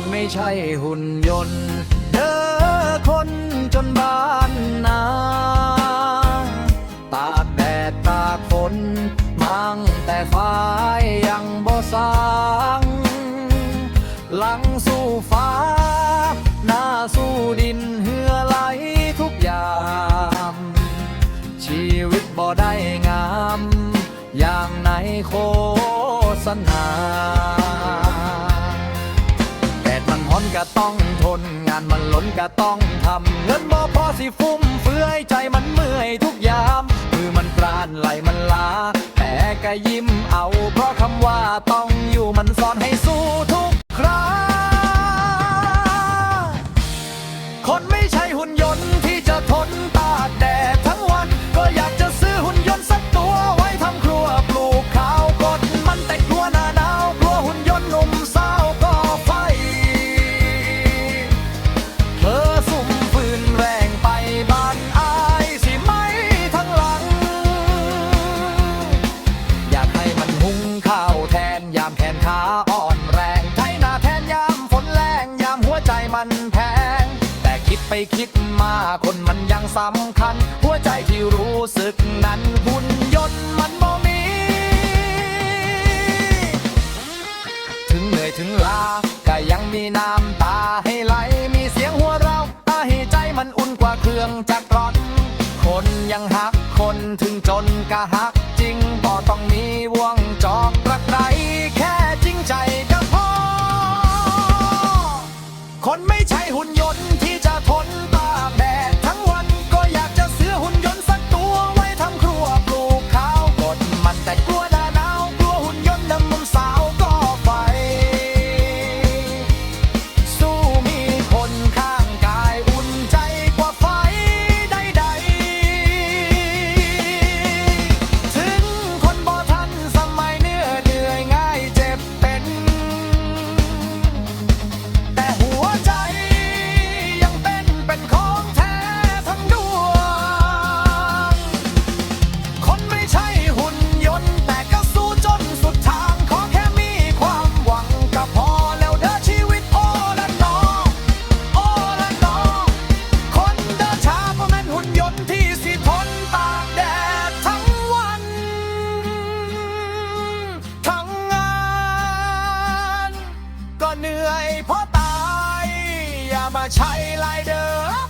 นไม่ใช่หุ่นยนต์เด้อคนจนบ้านนาตากแดดตากฝนมั่งแต่ฟ้ายังบ่สางหลังสู้ฟ้า หน้าสู้ดินเหือไหลทุกอย่างชีวิตบ่ได้งาม อย่างในโฆ อนก็ต้องทน งานมันล้นก็ต้องทำ เงินบ่พอสิฟุ่มเฟือยใจมันเมื่อยทุกยามมือมันปราณไหลมันลาแต่ก็ยิ้มเอา เพราะคำว่าต้องอยู่มันสอนให้สู้ามแขนขาอ่อนแรง ไถนาแทนยามฝนแรงยามหัวใจมันแพง แต่คิดไปคิดมาคนมันยังสำคัญ หัวใจที่รู้สึกนั้นหุ่นยนต์มันบ่มี ถึงเหนื่อยถึงลาก็ยังมีน้ำตาให้ไหล มีเสียงหัวเราะตาให้ใจมันอุ่นกว่าเครื่องจักร หุ่นยนต์ที่จะทนตา นื่อยเพราะตาย อย่ามาใช้ลายเด้อ